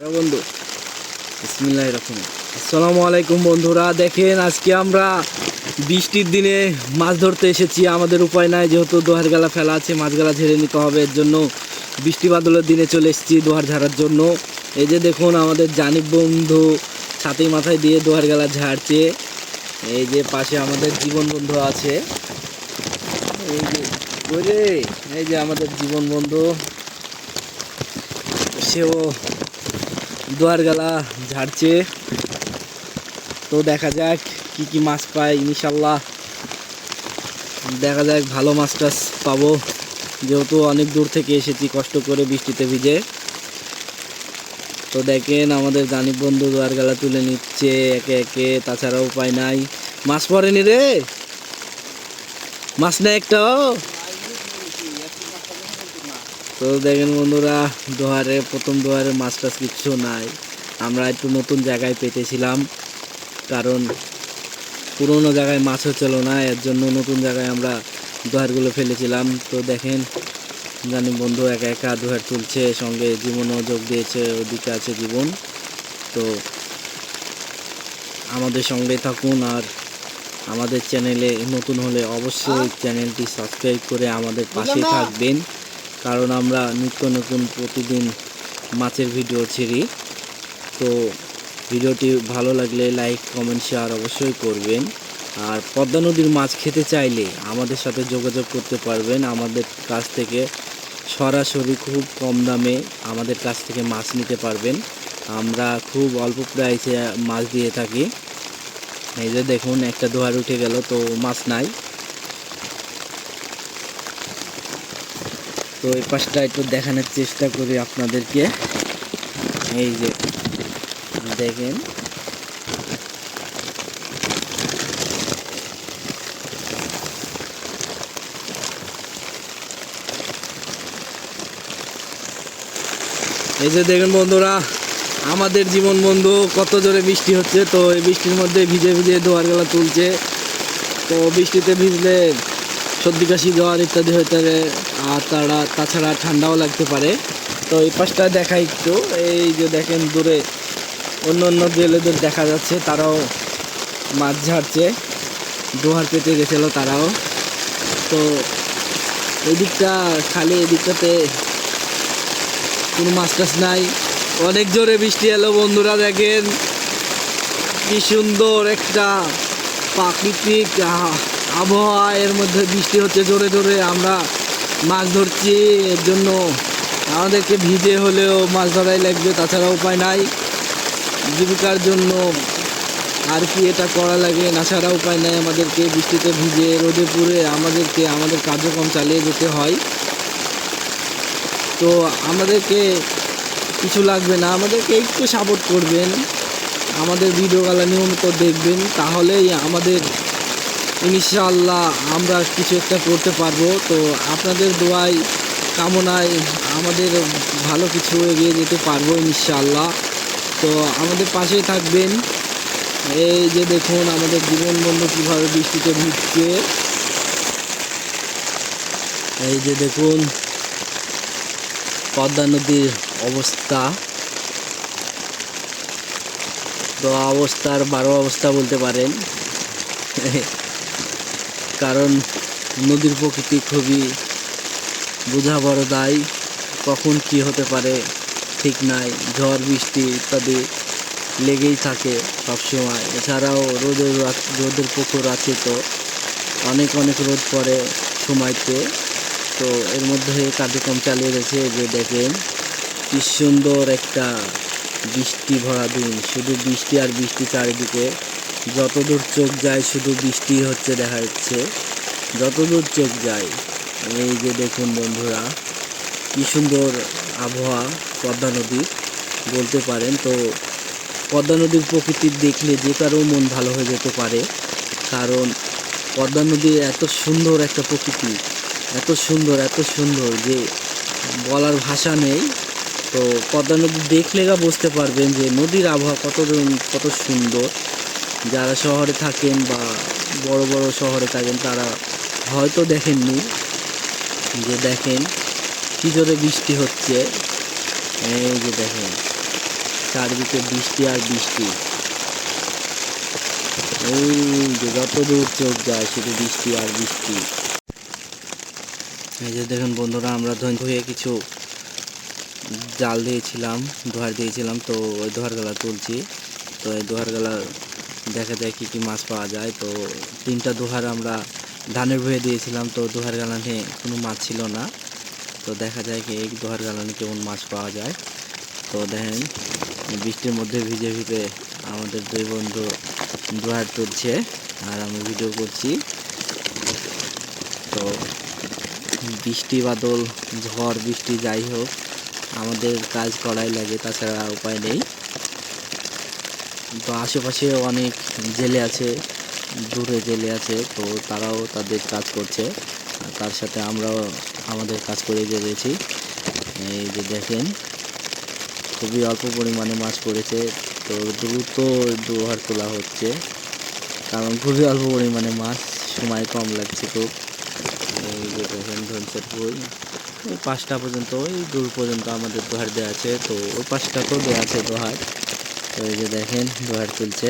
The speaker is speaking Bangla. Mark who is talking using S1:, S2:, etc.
S1: হ্যাঁ বন্ধু। বিসমিল্লাহির রহমান আসসালামু আলাইকুম বন্ধুরা, দেখেন আজকে আমরা বৃষ্টির দিনে মাছ ধরতে এসেছি। আমাদের উপায় নাই, যেহেতু দোহার গালা ফেলা আছে, মাছ গালা ঝেড়ে নিতে হবে, এর জন্য বৃষ্টি বাদলের দিনে চলে এসেছি দোহার ঝাড়ার জন্য। এই যে দেখুন, আমাদের জানিব বন্ধু ছাতি মাথায় দিয়ে দোহার গালা ঝাড়ছে। এই যে পাশে আমাদের জীবন বন্ধু আছে। এই যে এই যে আমাদের জীবন বন্ধু। সেও দোয়ার গালা ঝাড়ছে। তো দেখা যাক কি কি মাছ পাই ইনশাল্লাহ দেখা যাক ভালো মাছ টাছ পাবো। যেহেতু অনেক দূর থেকে এসেছি কষ্ট করে বৃষ্টিতে ভিজে। তো দেখেন আমাদের জানিব বন্ধু দোয়ার গালা তুলে নিচ্ছে একে একে তাছাড়া উপায় নাই। মাছ পড়েনি রে? মাছ নেই একটাও? তো দেখেন বন্ধুরা দোহারে প্রথম দোহারে মাছ টাছ কিচ্ছু নাই। আমরা একটু নতুন জায়গায় পেতেছিলাম কারণ পুরোনো জায়গায় মাছ হচ্ছিল না এর জন্য নতুন জায়গায় আমরা দোহারগুলো ফেলেছিলাম। তো দেখেন জানি বন্ধু একা একা দোহার তুলছে সঙ্গে জীবনও যোগ দিয়েছে ওদিকে আছে জীবন। তো আমাদের সঙ্গে থাকুন আর আমাদের চ্যানেলে নতুন হলে অবশ্যই চ্যানেলটি সাবস্ক্রাইব করে আমাদের পাশে থাকবেন। কারণ আমরা নিত্য নতুন প্রতিদিন মাছের ভিডিও ছেড়ি। তো ভিডিওটি ভালো লাগলে লাইক, কমেন্ট, শেয়ার অবশ্যই করবেন। আর পদ্মা নদীর মাছ খেতে চাইলে আমাদের সাথে যোগাযোগ করতে পারবেন। আমাদের কাছ থেকে সরাসরি খুব কম দামে আমাদের কাছ থেকে মাছ নিতে পারবেন। আমরা খুব অল্প প্রাইসে মাছ দিয়ে থাকি। এই যে দেখুন, একটা দোহার উঠে গেল, তো মাছ নাই। তো এই পাশটা একটু দেখানোর চেষ্টা করি আপনাদেরকে। এই যে, দেখেন। এই যে দেখেন বন্ধুরা, আমাদের জীবন বন্ধু, কত জোরে বৃষ্টি হচ্ছে, তো এই বৃষ্টির মধ্যে ভিজে ভিজে দোয়ার গেলা তুলছে। তো বৃষ্টিতে ভিজলে সর্দি কাশি, জ্বর ইত্যাদি হয়ে পারে। আর তারা তাছাড়া ঠান্ডাও লাগতে পারে। তো এই পাশটা দেখা একটু। এই যে দেখেন দূরে অন্য অন্য জেলেদের দেখা যাচ্ছে, তারাও মাছ ঝাড়ছে। দোহার পেতে গেছিল তারাও। তো এদিকটা খালি, এদিকটাতে কোনো মাছ টাছ নাই। অনেক জোরে বৃষ্টি এলো বন্ধুরা, দেখেন। কি সুন্দর একটা প্রাকৃতিক আবহাওয়া। এর মধ্যে বৃষ্টি হচ্ছে জোরে জোরে। আমরা মাছ ধরছি এর জন্য। আমাদেরকে ভিজে হলেও মাছ ধরাই লাগবে, তাছাড়া উপায় নাই। জীবিকার জন্য আর কি এটা করা লাগে, না ছাড়া উপায় নাই আমাদেরকে বৃষ্টিতে ভিজে, রোদে পুড়ে আমাদেরকে, আমাদের কার্যক্রম চালিয়ে যেতে হয়। তো আমাদেরকে কিছু লাগবে না, আমাদেরকে একটু সাপোর্ট করবেন। আমাদের ভিডিওগুলো নিয়মিত দেখবেন, তাহলেই আমাদের ইনশাআল্লাহ আমরা কিছু একটা করতে পারব। তো আপনাদের দোয়াই কামনায় আমাদের ভালো কিছু এগিয়ে যেতে পারব ইনশাআল্লাহ। তো আমাদের পাশেই থাকবেন। এই যে দেখুন আমাদের জীবন বন্ধু কীভাবে বৃষ্টিতে ভিজছে। এই যে দেখুন পদ্মা নদীর অবস্থা। তো অবস্থার বারো অবস্থা বলতে পারেন। কারণ নদীর প্রকৃতি খুবই বোঝা বড় দায়। কখন কি হতে পারে ঠিক নাই, ঝড়, বৃষ্টি ইত্যাদি লেগেই থাকে সবসময়। এছাড়াও রোদের রোদের পুকুর আছে তো, অনেক অনেক রোদ পড়ে সময়তে। তো এর মধ্যে কার্যক্রম চালিয়ে রয়েছে যে দেখেন, কি সুন্দর একটা বৃষ্টি ভরা দিন। শুধু বৃষ্টি আর বৃষ্টি চারিদিকে যতদূর চোখ যায় শুধু বৃষ্টি হচ্ছে দেখা যাচ্ছে। যতদূর চোখ যায়, এই যে দেখুন বন্ধুরা, কি সুন্দর আবহাওয়া পদ্মা নদীর বলতে পারেন। তো পদ্মা নদীর প্রকৃতি দেখলে যে কারও মন ভালো হয়ে যেতে পারে, কারণ পদ্মা নদীর এত সুন্দর একটা প্রকৃতি, এত সুন্দর এত সুন্দর যে বলার ভাষা নেই। তো পদ্মা নদী দেখলে বুঝতে পারবেন যে নদীর আবহাওয়া কত কত সুন্দর। যারা শহরে থাকেন বা বড় বড় শহরে থাকেন, তারা হয়তো দেখেননি যে দেখেন কী জোরে বৃষ্টি হচ্ছে। এই যে দেখেন, চারিদিকে বৃষ্টি আর বৃষ্টি। ওই যে যত দূর চোখ যায় শুধু বৃষ্টি আর বৃষ্টি। এই যে দেখুন বন্ধুরা, আমরা হয়ে কিছু জাল দিয়েছিলাম, দোহার দিয়েছিলাম, তো ওই দোহার গলা তুলছি। তো এই দোহার গলা দেখা যায় কী কী মাছ পাওয়া যায়। তো তিনটা দুহার আমরা ধানের ভুয়ে দিয়েছিলাম, তো দুহার গালানে কোনো মাছ ছিল না। তো দেখা যায় কি এই দুহার গালানে কেমন মাছ পাওয়া যায়। তো দেখেন, বৃষ্টির মধ্যে ভিজে ভিজে আমাদের দুই বন্ধু দুহার তুলছে, আর আমি ভিডিও করছি। তো বৃষ্টি বাদল, ঝড়, বৃষ্টি যাই হোক, আমাদের কাজ করাই লাগে, তাছাড়া উপায় নেই। তো আশেপাশে অনেক জেলে আছে, দূরে জেলে আছে, তো তারাও তাদের কাজ করছে। তার সাথে আমরাও আমাদের কাজ করে যেতেছি এই যে দেখেন, খুবই অল্প পরিমাণে মাছ পড়েছে, তো দ্রুত দুহার তোলা হচ্ছে। কারণ খুবই অল্প পরিমাণে মাছ, সময় কম লাগছে খুব। এই যে দেখেন ধনসের বই ওই পাঁচটা পর্যন্ত ওই দূর পর্যন্ত আমাদের দোহার দেওয়া আছে, তো ওই পাঁচটাতেও দেওয়া আছে দোহার। তো এই যে দেখেন লোহার তুলছে